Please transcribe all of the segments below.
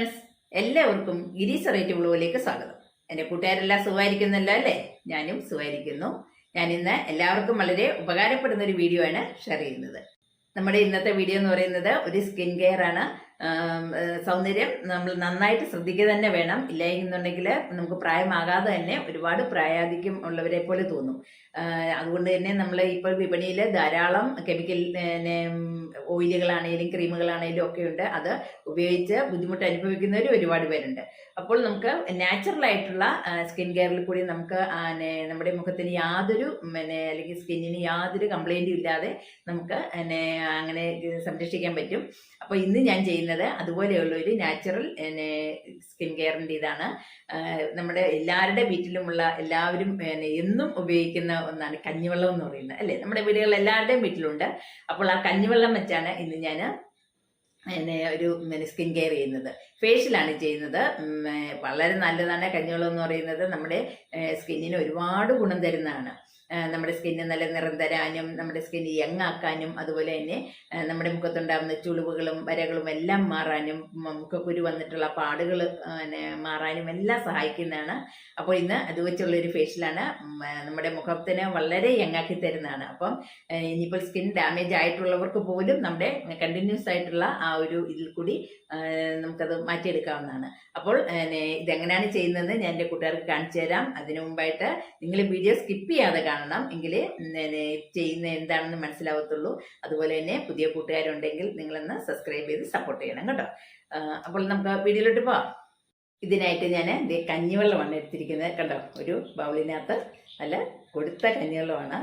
Friends എല്ലാവർക്കും ഗിരീസ് rate വ്ലോഗിലേക്ക് സ്വാഗതം. എന്റെ കൂട്ടുകാരെല്ലാം സുഖമായിരിക്കുന്നല്ലോ അല്ലേ? ഞാനും സുഖമായിരിക്കുന്നു. ഞാൻ ഇന്ന് എല്ലാവർക്കും വളരെ ഉപകാരപ്പെടുന്ന ഒരു വീഡിയോ ആണ് ഷെയർ ചെയ്യുന്നത്. നമ്മുടെ ഇന്നത്തെ വീഡിയോ എന്ന് പറയുന്നത് ഒരു സ്കിൻ കെയർ ആണ്. സൗന്ദര്യം നമ്മൾ നന്നായിട്ട് ശ്രദ്ധിക്കുക തന്നെ വേണം. ഇല്ല എന്നുണ്ടെങ്കിൽ നമുക്ക് പ്രായമാകാതെ തന്നെ ഒരുപാട് പ്രായാധിക്യം ഉള്ളവരെ പോലെ തോന്നും. അതുകൊണ്ട് തന്നെ നമ്മൾ ഇപ്പോൾ വിപണിയിൽ ധാരാളം കെമിക്കൽ ഓയിലുകളാണെങ്കിലും ക്രീമുകളാണെങ്കിലും ഒക്കെ ഉണ്ട്. അത് ഉപയോഗിച്ച് ബുദ്ധിമുട്ട് അനുഭവിക്കുന്നവർ ഒരുപാട് പേരുണ്ട്. അപ്പോൾ നമുക്ക് നാച്ചുറൽ ആയിട്ടുള്ള സ്കിൻ കെയറിൽ കൂടി നമുക്ക് നമ്മുടെ മുഖത്തിന് യാതൊരു പിന്നെ അല്ലെങ്കിൽ സ്കിന്നിന് യാതൊരു കംപ്ലൈന്റും ഇല്ലാതെ നമുക്ക് അങ്ങനെ സംരക്ഷിക്കാൻ പറ്റും. അപ്പോൾ ഇന്ന് ഞാൻ ചെയ്യുന്നത് അതുപോലെയുള്ള ഒരു നാച്ചുറൽ സ്കിൻ കെയറിന്റെ ഇതാണ്. നമ്മുടെ എല്ലാവരുടെ വീട്ടിലുമുള്ള എല്ലാവരും എന്നും ഉപയോഗിക്കുന്ന ഒന്നാണ് കഞ്ഞിവെള്ളം എന്ന് പറയുന്നത്. അല്ലേ? നമ്മുടെ വീടുകളിൽ എല്ലാവരുടെയും വീട്ടിലുണ്ട്. അപ്പോൾ ആ കഞ്ഞിവെള്ളം വെച്ചാണ് ഇന്ന് ഞാൻ ഒരു സ്കിൻ കെയർ ചെയ്യുന്നത്. ഫേഷ്യലാണ് ചെയ്യുന്നത്. വളരെ നല്ലതാണ്. കഞ്ഞിവെള്ളം എന്ന് പറയുന്നത് നമ്മുടെ സ്കിന്നിന് ഒരുപാട് ഗുണം തരുന്നതാണ്. നമ്മുടെ സ്കിന്ന് നല്ല നിറം തരാനും നമ്മുടെ സ്കിന്ന് യങ് ആക്കാനും അതുപോലെ തന്നെ നമ്മുടെ മുഖത്തുണ്ടാകുന്ന ചുളിവുകളും വരകളും എല്ലാം മാറാനും മുഖക്കുരു വന്നിട്ടുള്ള പാടുകൾ മാറാനും എല്ലാം സഹായിക്കുന്നതാണ്. അപ്പോൾ ഇന്ന് അത് വെച്ചുള്ള ഒരു ഫേഷ്യലാണ് നമ്മുടെ മുഖത്തിന് വളരെ യങ് ആക്കി തരുന്നതാണ്. അപ്പം ഇനിയിപ്പോൾ സ്കിൻ ഡാമേജ് ആയിട്ടുള്ളവർക്ക് പോലും നമ്മുടെ കണ്ടിന്യൂസ് ആയിട്ടുള്ള ആ ഒരു ഇതിൽ കൂടി നമുക്കത് മാറ്റിയെടുക്കാവുന്നതാണ്. അപ്പോൾ ഇതെങ്ങനെയാണ് ചെയ്യുന്നതെന്ന് ഞാൻ എന്റെ കൂട്ടുകാർക്ക് കാണിച്ചു തരാം അതിനു മുമ്പായിട്ട് നിങ്ങൾ വീഡിയോ സ്കിപ്പ് ചെയ്യാതെ കാണണം. എങ്കിൽ ചെയ്യുന്ന എന്താണെന്ന് മനസ്സിലാവത്തുള്ളൂ. അതുപോലെ തന്നെ പുതിയ കൂട്ടുകാരുണ്ടെങ്കിൽ നിങ്ങളൊന്ന് സബ്സ്ക്രൈബ് ചെയ്ത് സപ്പോർട്ട് ചെയ്യണം കേട്ടോ. അപ്പോൾ നമുക്ക് വീഡിയോയിലോട്ട് പോവാം. ഇതിനായിട്ട് ഞാൻ കഞ്ഞിവെള്ളമാണ് എടുത്തിരിക്കുന്നത് കണ്ടോ? ഒരു ബൗളിനകത്ത് നല്ല കൊടുത്ത കഞ്ഞിവെള്ളമാണ്.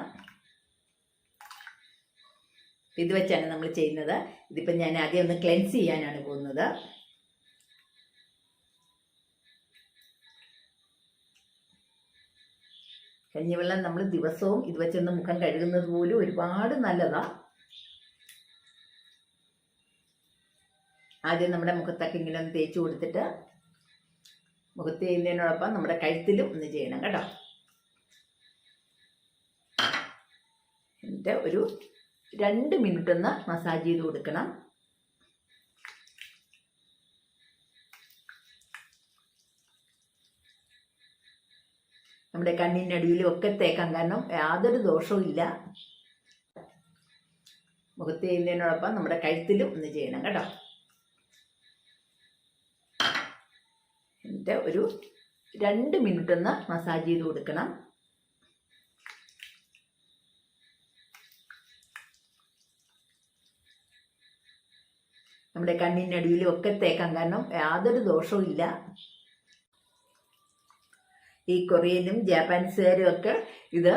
ഇത് വെച്ചാണ് നമ്മൾ ചെയ്യുന്നത്. ഇതിപ്പം ഞാൻ ആദ്യം ഒന്ന് ക്ലെൻസ് ചെയ്യാനാണ് പോകുന്നത്. കഞ്ഞിവെള്ളം നമ്മൾ ദിവസവും ഇത് വെച്ചൊന്ന് മുഖം കഴുകുന്നത് പോലും ഒരുപാട് നല്ലതാണ് ആദ്യം നമ്മുടെ മുഖത്തൊക്കെ ഇങ്ങനെ ഒന്ന് തേച്ച് കൊടുത്തിട്ട് മുഖത്ത് ചെയ്യുന്നതിനോടൊപ്പം നമ്മുടെ കഴുത്തിലും ഒന്ന് ചെയ്യണം കേട്ടോ. എന്നിട്ട് ഒരു രണ്ട് മിനിറ്റ് ഒന്ന് മസാജ് ചെയ്ത് കൊടുക്കണം. നമ്മുടെ കണ്ണിനടിയിലും ഒക്കെ തേക്കാം കാരണം യാതൊരു ദോഷവും ഇല്ല. മുഖത്ത് ചെയ്യുന്നതിനോടൊപ്പം നമ്മുടെ കഴുത്തിലും ഒന്ന് ചെയ്യണം കേട്ടോ. എന്നിട്ട് ഒരു രണ്ട് മിനിറ്റ് ഒന്ന് മസാജ് ചെയ്ത് കൊടുക്കണം. നമ്മുടെ കണ്ണിനടിയിലും ഒക്കെ തേക്കാം കാരണം യാതൊരു ദോഷവും ഇല്ല. ഈ കൊറിയനും ജാപ്പാനീസുകാരും ഒക്കെ ഇത്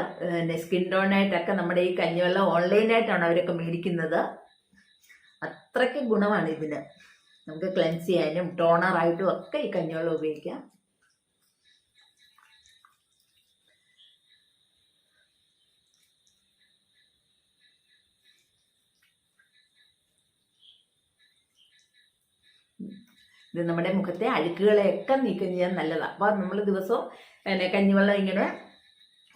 സ്കിൻ ടോണായിട്ടൊക്കെ നമ്മുടെ ഈ കഞ്ഞിവെള്ളം ഓൺലൈനായിട്ടാണ് അവരൊക്കെ മേടിക്കുന്നത്. അത്രയ്ക്ക് ഗുണമാണ് ഇതിന്. നമുക്ക് ക്ലെൻസ് ചെയ്യാനും ടോണറായിട്ടും ഒക്കെ ഈ കഞ്ഞിവെള്ളം ഉപയോഗിക്കാം. ഇത് നമ്മുടെ മുഖത്തെ അഴുക്കുകളെയൊക്കെ നീക്കം ചെയ്യാൻ നല്ലതാണ് അപ്പോൾ നമ്മൾ ദിവസവും പിന്നെ കഞ്ഞിവെള്ളം ഇങ്ങനെ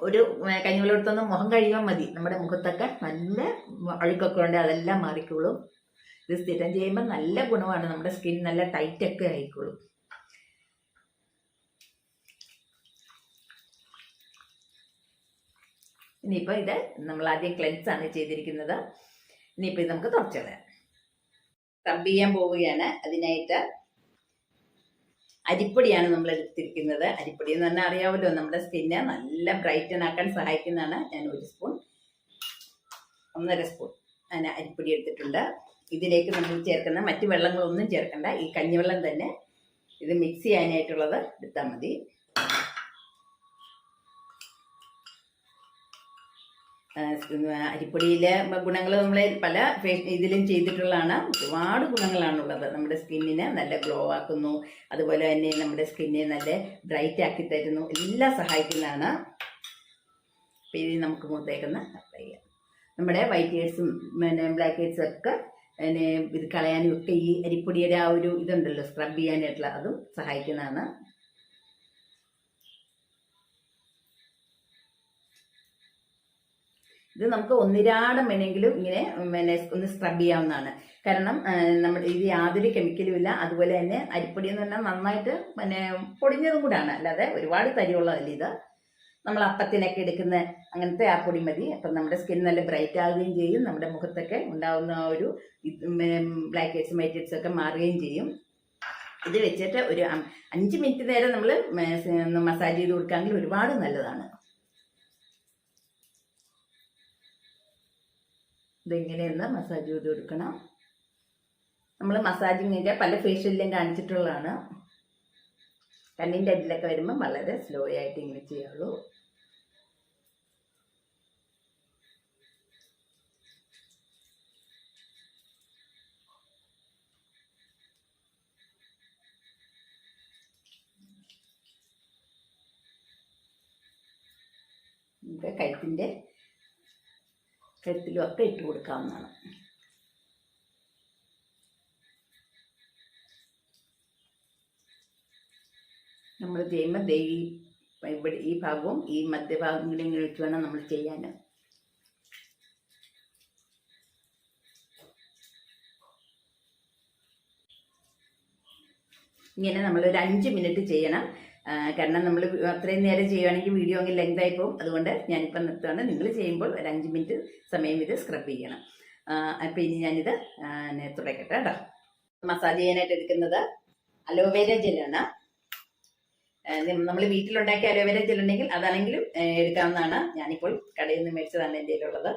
ഒരു കഞ്ഞിവെള്ളം എടുത്തൊന്ന് മുഖം കഴിയാൻ മതി. നമ്മുടെ മുഖത്തൊക്കെ നല്ല അഴുക്കൊക്കെ ഉണ്ട് അതെല്ലാം മാറിക്കോളും. ഇത് സ്ഥിരം ചെയ്യുമ്പോൾ നല്ല ഗുണമാണ്. നമ്മുടെ സ്കിൻ നല്ല ടൈറ്റൊക്കെ ആയിക്കോളും. ഇനിയിപ്പോൾ ഇത് നമ്മൾ ആദ്യം ക്ലെൻസ് ആണ് ചെയ്തിരിക്കുന്നത്. ഇനിയിപ്പോൾ ഇത് നമുക്ക് തുറച്ചു കളയാം. റബ്ബ് ചെയ്യാൻ പോവുകയാണ്. അതിനായിട്ട് അരിപ്പൊടിയാണ് നമ്മൾ എടുത്തിരിക്കുന്നത്. അരിപ്പൊടി എന്ന് പറഞ്ഞാൽ അറിയാമല്ലോ നമ്മുടെ സ്കിന്നെ നല്ല ബ്രൈറ്റൻ ആക്കാൻ സഹായിക്കുന്നതാണ്. ഞാൻ ഒരു സ്പൂൺ ഒന്നര സ്പൂൺ ഞാൻ അരിപ്പൊടി എടുത്തിട്ടുണ്ട്. ഇതിലേക്ക് നമ്മൾ ചേർക്കുന്ന മറ്റു വെള്ളങ്ങളൊന്നും ചേർക്കണ്ട. ഈ കഞ്ഞിവെള്ളം തന്നെ ഇത് മിക്സ് ചെയ്യാനായിട്ടുള്ളത് എടുത്താൽ മതി. അരിപ്പൊടിയിലെ ഗുണങ്ങൾ നമ്മൾ പല ഇതിലും ചെയ്തിട്ടുള്ളതാണ്. ഒരുപാട് ഗുണങ്ങളാണുള്ളത്. നമ്മുടെ സ്കിന്നിനെ നല്ല ഗ്ലോ ആക്കുന്നു. അതുപോലെ തന്നെ നമ്മുടെ സ്കിന്നിനെ നല്ല ബ്രൈറ്റ് ആക്കി തരുന്നു. എല്ലാം സഹായിക്കുന്നതാണ്. അപ്പോൾ നമുക്ക് മുഖത്തേക്കൊന്ന് അപ്ലൈ നമ്മുടെ വൈറ്റ് ഹെഡ്സും പിന്നെ ബ്ലാക്ക് ഹെഡ്സും ഒക്കെ പിന്നെ ഇത് കളയാനും ഒക്കെ ഈ അരിപ്പൊടിയുടെ ആ ഒരു ഇതുണ്ടല്ലോ സ്ക്രബ് ചെയ്യാനായിട്ടുള്ള അതും സഹായിക്കുന്നതാണ്. ഇത് നമുക്ക് ഒന്നിരാടം വേണമെങ്കിലും ഇങ്ങനെ പിന്നെ ഒന്ന് സ്ക്രബ് ചെയ്യാവുന്നതാണ്. കാരണം നമ്മൾ ഇത് യാതൊരു കെമിക്കലും ഇല്ല. അതുപോലെ തന്നെ അരിപ്പൊടി എന്ന് പറഞ്ഞാൽ നന്നായിട്ട് പിന്നെ പൊടിഞ്ഞതും കൂടാണ്. അല്ലാതെ ഒരുപാട് തരിയുള്ളതല്ല ഇത്. നമ്മൾ അപ്പത്തിനൊക്കെ എടുക്കുന്ന അങ്ങനത്തെ ആ പൊടി മതി. അപ്പം നമ്മുടെ സ്കിൻ നല്ല ബ്രൈറ്റ് ആവുകയും ചെയ്യും. നമ്മുടെ മുഖത്തൊക്കെ ഉണ്ടാവുന്ന ആ ഒരു ബ്ലാക്ക് ഹെഡ്സ് വൈറ്റ് ഹെഡ്സ് ഒക്കെ മാറുകയും ചെയ്യും. ഇത് വെച്ചിട്ട് ഒരു അഞ്ച് മിനിറ്റ് നേരം നമ്മൾ മസാജ് ചെയ്ത് കൊടുക്കാമെങ്കിൽ ഒരുപാട് നല്ലതാണ്. ഇതിങ്ങനെയൊന്ന് മസാജ് ചെയ്ത് കൊടുക്കണം. നമ്മൾ മസാജിങ്ങിന്റെ പല ഫേഷ്യലിലും കാണിച്ചിട്ടുള്ളതാണ്. കണ്ണിന്റെ അടിയിലൊക്കെ വരുമ്പോൾ വളരെ സ്ലോ ആയിട്ട് ഇങ്ങനെ ചെയ്യുള്ളൂ. കഴുത്തിന്റെ കഴുത്തിലും ഒക്കെ ഇട്ട് കൊടുക്കാവുന്നതാണ്. നമ്മൾ ചെയ്യുമ്പോൾ ദേവി ഇവിടെ ഈ ഭാഗവും ഈ മധ്യഭാഗം കൂടി ഇങ്ങനെ വെച്ച് വേണം നമ്മൾ ചെയ്യാൻ ഇങ്ങനെ നമ്മൾ ഒരു അഞ്ച് മിനിറ്റ് ചെയ്യണം. കാരണം നമ്മൾ അത്രയും നേരം ചെയ്യുവാണെങ്കിൽ വീഡിയോ അങ്ങ് ലെങ്ത് ആയി പോകും. അതുകൊണ്ട് ഞാനിപ്പോൾ നിർത്തുകയാണ് നിങ്ങൾ ചെയ്യുമ്പോൾ ഒരു അഞ്ച് മിനിറ്റ് സമയം ഇത് സ്ക്രബ് ചെയ്യണം. അപ്പം ഇനി ഞാനിത് തുടക്കട്ടെ കേട്ടോ. മസാജ് ചെയ്യാനായിട്ട് എടുക്കുന്നത് അലോവേര ജെല്ലാണ് നമ്മൾ വീട്ടിലുണ്ടാക്കിയ അലോവേര ജെൽ ഉണ്ടെങ്കിൽ അതാണെങ്കിലും എടുക്കാവുന്നതാണ്. ഞാനിപ്പോൾ കടയിൽ നിന്ന് മേടിച്ചതാണ് എന്റെ കയ്യിലുള്ളത്.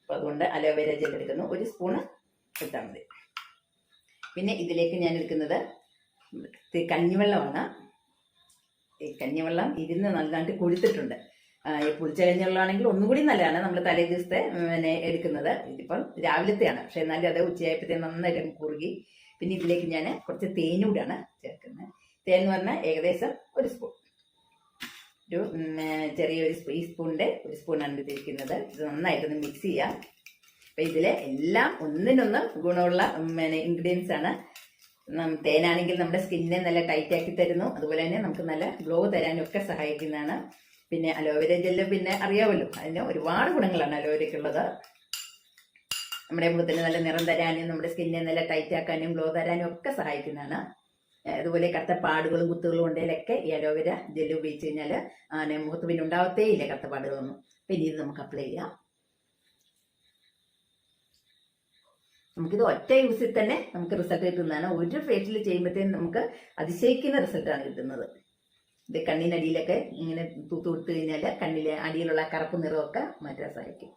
അപ്പോൾ അതുകൊണ്ട് അലോവേര ജെൽ എടുക്കുന്നു. ഒരു സ്പൂണ് എടുത്താൽ മതി. പിന്നെ ഇതിലേക്ക് ഞാൻ എടുക്കുന്നത് കഞ്ഞിവെള്ളമാണ്. കഞ്ഞിവെള്ളം ഇരുന്ന് നന്നായിട്ട് കൊടുത്തിട്ടുണ്ട് പുളിച്ച കഞ്ഞിവെള്ളമാണെങ്കിൽ ഒന്നുകൂടി നല്ലതാണ്. നമ്മൾ തലേ ദിവസത്തെ പിന്നെ എടുക്കുന്നത്. ഇതിപ്പം രാവിലത്തെയാണ്. പക്ഷെ എന്നാലും അത് ഉച്ചയായപ്പോഴത്തേക്ക് നന്നായിട്ട് കുറുകി. പിന്നെ ഇതിലേക്ക് ഞാൻ കുറച്ച് തേനൂടാണ് ചേർക്കുന്നത്. തേൻ എന്ന് പറഞ്ഞാൽ ഏകദേശം ഒരു സ്പൂൺ ഒരു ചെറിയൊരു ഈ സ്പൂണിന്റെ ഒരു സ്പൂണാണ് ഇതിരിക്കുന്നത് ഇത് നന്നായിട്ടൊന്ന് മിക്സ് ചെയ്യാം. അപ്പം ഇതിൽ എല്ലാം ഒന്നിനൊന്ന് ഗുണമുള്ള പിന്നെ ഇൻഗ്രീഡിയൻസ് ആണ്. തേനാണെങ്കിൽ നമ്മുടെ സ്കിന്നിനെ നല്ല ടൈറ്റ് ആക്കി തരുന്നു. അതുപോലെ തന്നെ നമുക്ക് നല്ല ഗ്ലോ തരാനും ഒക്കെ സഹായിക്കുന്നതാണ്. പിന്നെ അലോവേര ജെല്ല് പിന്നെ അറിയാമല്ലോ അതിന് ഒരുപാട് ഗുണങ്ങളാണ് അലോവേരയ്ക്കുള്ളത് നമ്മുടെ മുഖത്തിന് നല്ല നിറം തരാനും നമ്മുടെ സ്കിന്നിനെ നല്ല ടൈറ്റ് ആക്കാനും ഗ്ലോ തരാനും ഒക്കെ സഹായിക്കുന്നതാണ്. അതുപോലെ കറുത്ത പാടുകളും കുത്തുകളും ഉണ്ടെങ്കിലൊക്കെ ഈ അലോവേര ജെല്ല് ഉപയോഗിച്ച് കഴിഞ്ഞാൽ മുഖത്ത് പിന്നെ ഉണ്ടാവത്തേ ഇല്ല കറുത്ത പാടുകളൊന്നും. പിന്നെ ഇത് നമുക്ക് അപ്ലൈ ചെയ്യാം. നമുക്കിത് ഒറ്റ യൂസിൽ തന്നെ നമുക്ക് റിസൾട്ട് കിട്ടുന്നതാണ്. ഒരു ഫേഷ്യൽ ചെയ്യുമ്പോഴത്തേക്കും നമുക്ക് അതിശയിക്കുന്ന റിസൾട്ടാണ് കിട്ടുന്നത്. ഇത് കണ്ണിനടിയിലൊക്കെ ഇങ്ങനെ തൂത്ത് കൊടുത്തു കഴിഞ്ഞാൽ കണ്ണിലെ അടിയിലുള്ള കറുപ്പ് നിറമൊക്കെ മാറ്റാൻ സഹായിക്കും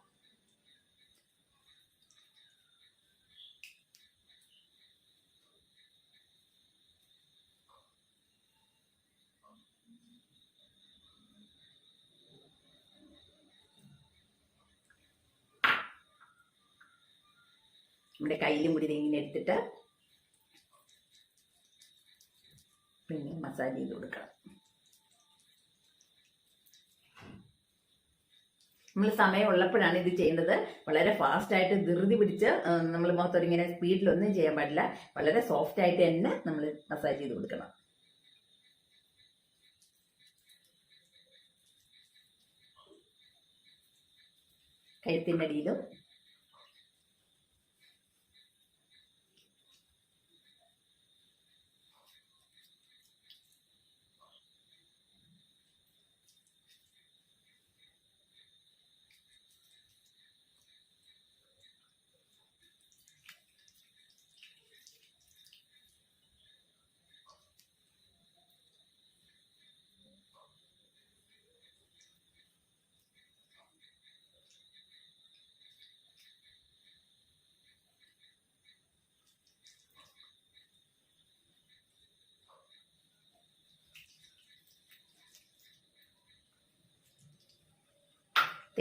നമ്മുടെ കയ്യിലും കൂടി ഇങ്ങനെ എടുത്തിട്ട് പിന്നെ മസാജ് ചെയ്ത് കൊടുക്കണം. നമ്മൾ സമയം ഉള്ളപ്പോഴാണ് ഇത് ചെയ്യുന്നത്. വളരെ ഫാസ്റ്റ് ആയിട്ട് ധൃതി പിടിച്ച് നമ്മൾ മൊത്തം ഇങ്ങനെ സ്പീഡിലൊന്നും ചെയ്യാൻ പാടില്ല. വളരെ സോഫ്റ്റ് ആയിട്ട് തന്നെ നമ്മൾ മസാജ് ചെയ്ത് കൊടുക്കണം. കഴുത്തിന്റെ അടിയിലും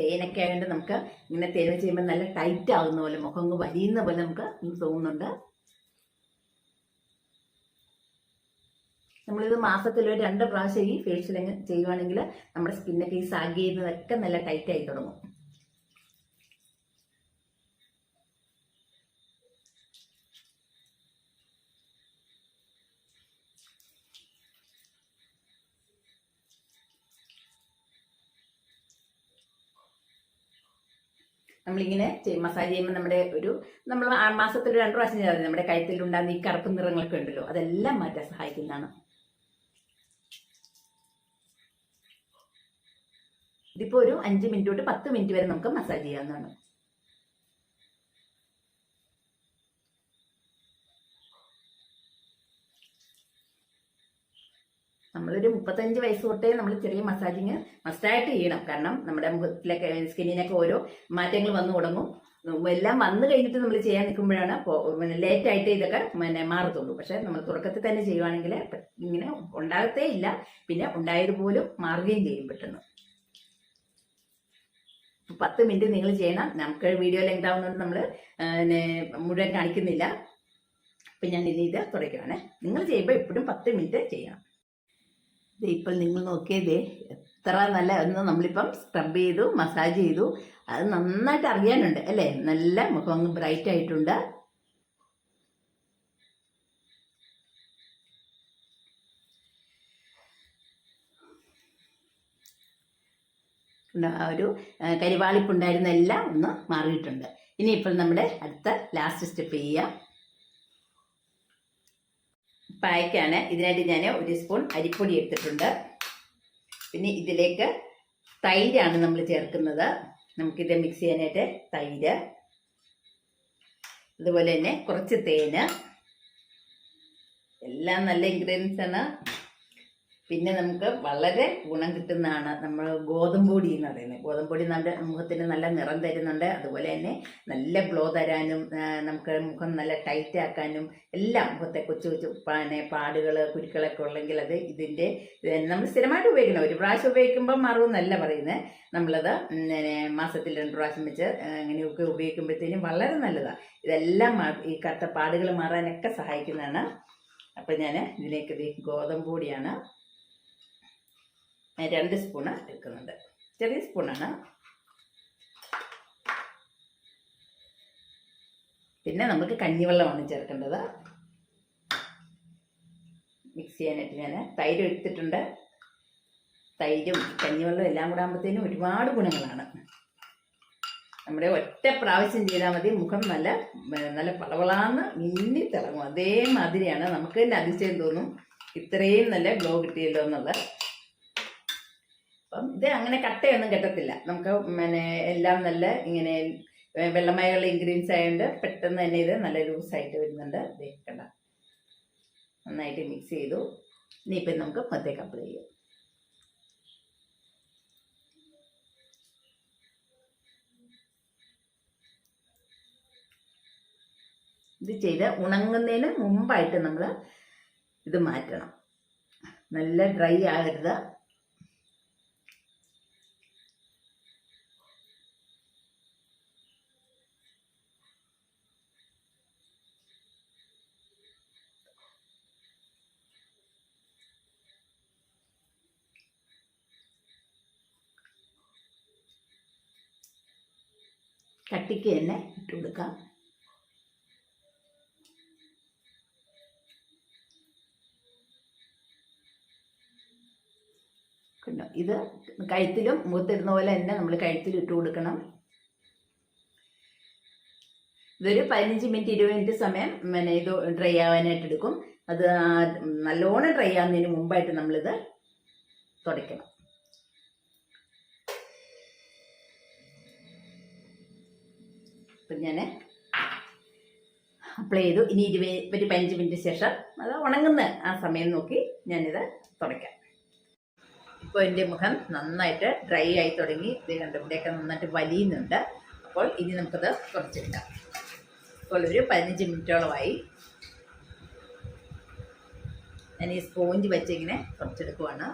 തേനൊക്കെ ആയതുകൊണ്ട് നമുക്ക് ഇങ്ങനെ വെച്ച് ചെയ്യുമ്പോൾ നല്ല ടൈറ്റ് ആകുന്ന പോലെ മുഖം വലിയുന്ന പോലെ നമുക്ക് തോന്നുന്നുണ്ട്. നമ്മളിത് മാസത്തിൽ ഒരു രണ്ട് പ്രാവശ്യം ഈ ഫേഷ്യൽ ചെയ്യുവാണെങ്കിൽ നമ്മുടെ സ്കിന്നൊക്കെ ഈ സാഗ് ചെയ്യുന്നതൊക്കെ നല്ല ടൈറ്റ് ആയി തുടങ്ങും. നമ്മളിങ്ങനെ മസാജ് ചെയ്യുമ്പോൾ നമ്മുടെ ഒരു നമ്മൾ മാസത്തിൽ രണ്ട് പ്രാവശ്യം മതി നമ്മുടെ കഴുത്തിലുണ്ടാകുന്ന ഈ കറുപ്പ് നിറങ്ങളൊക്കെ ഉണ്ടല്ലോ അതെല്ലാം മാറ്റാൻ സഹായിക്കുന്നതാണ്. ഇതിപ്പോൾ ഒരു അഞ്ച് മിനിറ്റ് തൊട്ട് പത്ത് മിനിറ്റ് വരെ നമുക്ക് മസാജ് ചെയ്യാവുന്നതാണ്. നമ്മളൊരു മുപ്പത്തഞ്ച് വയസ്സ് തൊട്ടേ നമ്മൾ ചെറിയ മസാജിങ് മസ്റ്റായിട്ട് ചെയ്യണം. കാരണം നമ്മുടെ മുഖത്തിലൊക്കെ സ്കിന്നിനൊക്കെ ഓരോ മാറ്റങ്ങൾ വന്നു തുടങ്ങും. എല്ലാം വന്നു കഴിഞ്ഞിട്ട് നമ്മൾ ചെയ്യാൻ നിൽക്കുമ്പോഴാണ് ലേറ്റ് ആയിട്ട് ഇതൊക്കെ പിന്നെ മാറത്തുള്ളൂ. പക്ഷെ നമ്മൾ തുടക്കത്തിൽ തന്നെ ചെയ്യുവാണെങ്കിൽ ഇങ്ങനെ ഉണ്ടാകത്തേ ഇല്ല. പിന്നെ ഉണ്ടായത് പോലും മാറുകയും ചെയ്യും പെട്ടെന്ന്. പത്ത് മിനിറ്റ് നിങ്ങൾ ചെയ്യണം. നമുക്ക് വീഡിയോ ലെങ്ത് ആവുന്നതുകൊണ്ട് നമ്മൾ മുഴുവൻ കാണിക്കുന്നില്ല. അപ്പം ഞാൻ ഇനി ഇത് തുടയ്ക്കുവാണ്. നിങ്ങൾ ചെയ്യുമ്പോൾ എപ്പോഴും പത്ത് മിനിറ്റ് ചെയ്യണം. ദേ ഇപ്പം നിങ്ങൾ നോക്കിയതേ എത്ര നല്ല ഒന്ന് നമ്മളിപ്പം സ്ക്രബ് ചെയ്തു മസാജ് ചെയ്തു. അത് നന്നായിട്ട് അറിയാനുണ്ട് അല്ലേ? നല്ല മുഖം അങ്ങ് ബ്രൈറ്റ് ആയിട്ടുണ്ട്. ആ ഒരു കരിവാളിപ്പുണ്ടായിരുന്ന എല്ലാം ഒന്ന് മാറിയിട്ടുണ്ട്. ഇനിയിപ്പോൾ നമ്മുടെ അടുത്ത ലാസ്റ്റ് സ്റ്റെപ്പ് ചെയ്യാം. പായ്ക്കാണ്. ഇതിനായിട്ട് ഞാൻ ഒരു സ്പൂൺ അരിപ്പൊടി എടുത്തിട്ടുണ്ട്. പിന്നെ ഇതിലേക്ക് തൈരാണ് നമ്മൾ ചേർക്കുന്നത്. നമുക്കിത് മിക്സ് ചെയ്യാനായിട്ട് തൈര്. അതുപോലെ തന്നെ കുറച്ച് തേന്. എല്ലാം നല്ല ഇൻഗ്രീഡിയൻസ് ആണ്. പിന്നെ നമുക്ക് വളരെ ഗുണം കിട്ടുന്നതാണ് നമ്മൾ ഗോതമ്പൊടി എന്ന് പറയുന്നത്. ഗോതമ്പൊടി നമ്മുടെ മുഖത്തിന് നല്ല നിറം തരുന്നുണ്ട്. അതുപോലെ തന്നെ നല്ല ഗ്ലോ തരാനും നമുക്ക് മുഖം നല്ല ടൈറ്റ് ആക്കാനും എല്ലാം മുഖത്തെ കൊച്ചു കൊച്ചു പിന്നെ പാടുകൾ കുരുക്കളൊക്കെ ഉള്ളെങ്കിൽ അത് ഇതിന്റെ നമ്മൾ സ്ഥിരമായിട്ട് ഉപയോഗിക്കണം. ഒരു പ്രാവശ്യം ഉപയോഗിക്കുമ്പോൾ മറവെന്നല്ല പറയുന്നത് നമ്മളത് മാസത്തിൽ രണ്ട് പ്രാവശ്യം വെച്ച് ഇങ്ങനെയൊക്കെ ഉപയോഗിക്കുമ്പോഴത്തേനും വളരെ നല്ലതാണ് ഇതെല്ലാം ഈ കറുത്ത പാടുകൾ മാറാനൊക്കെ സഹായിക്കുന്നതാണ്. അപ്പം ഞാൻ ഇതിലേക്ക് ഇത് ഗോതമ്പ് പൊടിയാണ് രണ്ട് സ്പൂണ് എടുക്കുന്നുണ്ട്. ചെറിയ സ്പൂണാണ്. പിന്നെ നമുക്ക് കഞ്ഞിവെള്ളമാണ് ചേർക്കേണ്ടത്. മിക്സ് ചെയ്യാനായിട്ട് ഞാൻ തൈര് എടുത്തിട്ടുണ്ട്. തൈരും കഞ്ഞിവെള്ളം എല്ലാം കൂടെ ആകുമ്പോഴത്തേനും ഒരുപാട് ഗുണങ്ങളാണ്. നമ്മുടെ ഒറ്റ പ്രാവശ്യം ചെയ്താൽ മതി. മുഖം നല്ല നല്ല പളവളാന്ന് മിന്നി തിളങ്ങും. അതേമാതിരിയാണ്. നമുക്ക് തന്നെ അതിശയം തോന്നും. ഇത്രയും നല്ല ഗ്ലോ കിട്ടിയല്ലോ എന്നുള്ളത്. അപ്പം ഇത് അങ്ങനെ കട്ടയൊന്നും കെട്ടത്തില്ല. നമുക്ക് പിന്നെ എല്ലാം നല്ല ഇങ്ങനെ വെള്ളമയുള്ള ഇൻഗ്രീഡിയൻസ് ആയതുകൊണ്ട് പെട്ടെന്ന് തന്നെ ഇത് നല്ല ലൂസായിട്ട് വരുന്നുണ്ട്. കണ്ട. നന്നായിട്ട് മിക്സ് ചെയ്തു. ഇനിയിപ്പം നമുക്ക് മുഖത്തേക്ക് അപ്ലൈ ചെയ്യാം. ഇത് ചെയ്ത് ഉണങ്ങുന്നതിന് മുമ്പായിട്ട് നമ്മൾ ഇത് മാറ്റണം. നല്ല ഡ്രൈ ആകരുത്. കട്ടിക്ക് തന്നെ ഇട്ട് കൊടുക്കാം. ഇത് കഴുത്തിലും മുഖത്തിരുന്ന പോലെ തന്നെ നമ്മൾ കഴുത്തിൽ ഇട്ട് കൊടുക്കണം. ഇതൊരു പതിനഞ്ച് മിനിറ്റ് ഇരുപത് മിനിറ്റ് സമയം പിന്നെ ഇത് ഡ്രൈ ആവാനായിട്ട് എടുക്കും. അത് നല്ലോണം ഡ്രൈ ആവുന്നതിന് മുമ്പായിട്ട് നമ്മളിത് തുടയ്ക്കണം. അപ്പം ഞാൻ അപ്ലൈ ചെയ്തു. ഇനി ഇരുപത് പതിനഞ്ച് മിനിറ്റ് ശേഷം അത് ഉണങ്ങുന്ന ആ സമയം നോക്കി ഞാനിത് തുടയ്ക്കാം. ഇപ്പോൾ എന്റെ മുഖം നന്നായിട്ട് ഡ്രൈ ആയി തുടങ്ങി. ഇത് കണ്ട് ഇവിടെയൊക്കെ നന്നായിട്ട് വലിയുന്നുണ്ട്. അപ്പോൾ ഇനി നമുക്കത് കുറച്ചെടുക്കാം. ഇപ്പോൾ ഒരു പതിനഞ്ച് മിനിറ്റോളമായി. ഞാൻ ഈ സ്പോഞ്ച് വെച്ചിങ്ങനെ കുറച്ചെടുക്കുവാണ്.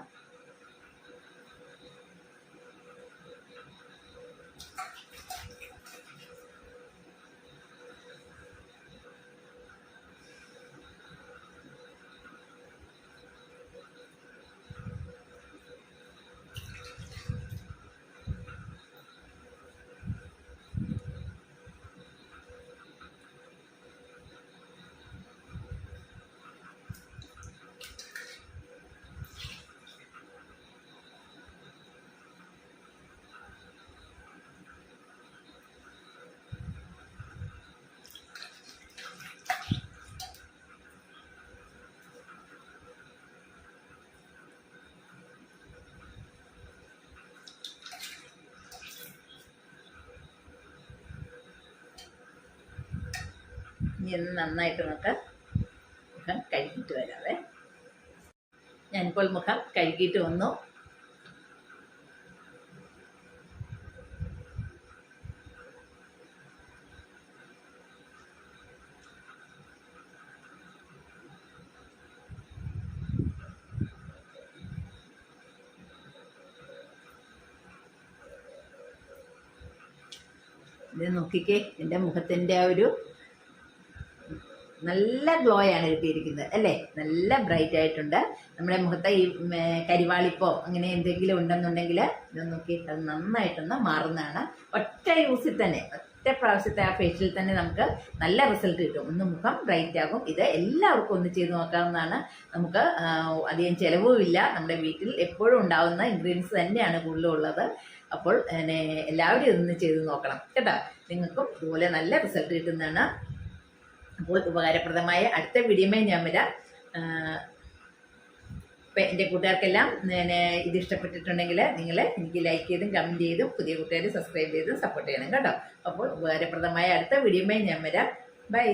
ഇനി ഒന്ന് നന്നായിട്ട് നമുക്ക് മുഖം കഴുകിയിട്ട് വരാവേ. ഞാനിപ്പോൾ മുഖം കഴുകിയിട്ട് വന്നു. ഇത് നോക്കിക്കേ എന്റെ മുഖത്തിന്റെ ആ ഒരു നല്ല ഗ്ലോ ആണ് കിട്ടിയിരിക്കുന്നത് അല്ലേ? നല്ല ബ്രൈറ്റ് ആയിട്ടുണ്ട്. നമ്മുടെ മുഖത്തെ ഈ കരിവാളിപ്പോ അങ്ങനെ എന്തെങ്കിലും ഉണ്ടെന്നുണ്ടെങ്കിൽ ഇത് നോക്കി അത് നന്നായിട്ടൊന്ന് മാറുന്നതാണ്. ഒറ്റ യൂസിൽ തന്നെ ഒറ്റ പ്രാവശ്യത്തെ ആ ഫേഷ്യൽ തന്നെ നമുക്ക് നല്ല റിസൾട്ട് കിട്ടും. ഒന്ന് മുഖം ബ്രൈറ്റ് ആകും. ഇത് എല്ലാവർക്കും ഒന്ന് ചെയ്ത് നോക്കാവുന്നതാണ്. നമുക്ക് അധികം ചിലവുമില്ല നമ്മുടെ വീട്ടിൽ എപ്പോഴും ഉണ്ടാവുന്ന ഇൻഗ്രീഡിയൻസ് തന്നെയാണ് കൂടുതലും ഉള്ളത്. അപ്പോൾ എല്ലാവരും ഇതൊന്ന് ചെയ്ത് നോക്കണം. കേട്ടോ? നിങ്ങൾക്കും ഇതുപോലെ നല്ല റിസൾട്ട് കിട്ടുന്നതാണ്. അപ്പോൾ ഉപകാരപ്രദമായ അടുത്ത വീഡിയോമേ ഞാൻ വരാം. ഇപ്പം എന്റെ കൂട്ടുകാർക്കെല്ലാം ഇത് ഇഷ്ടപ്പെട്ടിട്ടുണ്ടെങ്കിൽ നിങ്ങൾ എനിക്ക് ലൈക്ക് ചെയ്തും കമന്റ് ചെയ്തും പുതിയ കൂട്ടുകാർ സബ്സ്ക്രൈബ് ചെയ്തും സപ്പോർട്ട് ചെയ്യണം കേട്ടോ. അപ്പോൾ ഉപകാരപ്രദമായ അടുത്ത വീഡിയോമേ ഞാൻ വരാം. ബൈ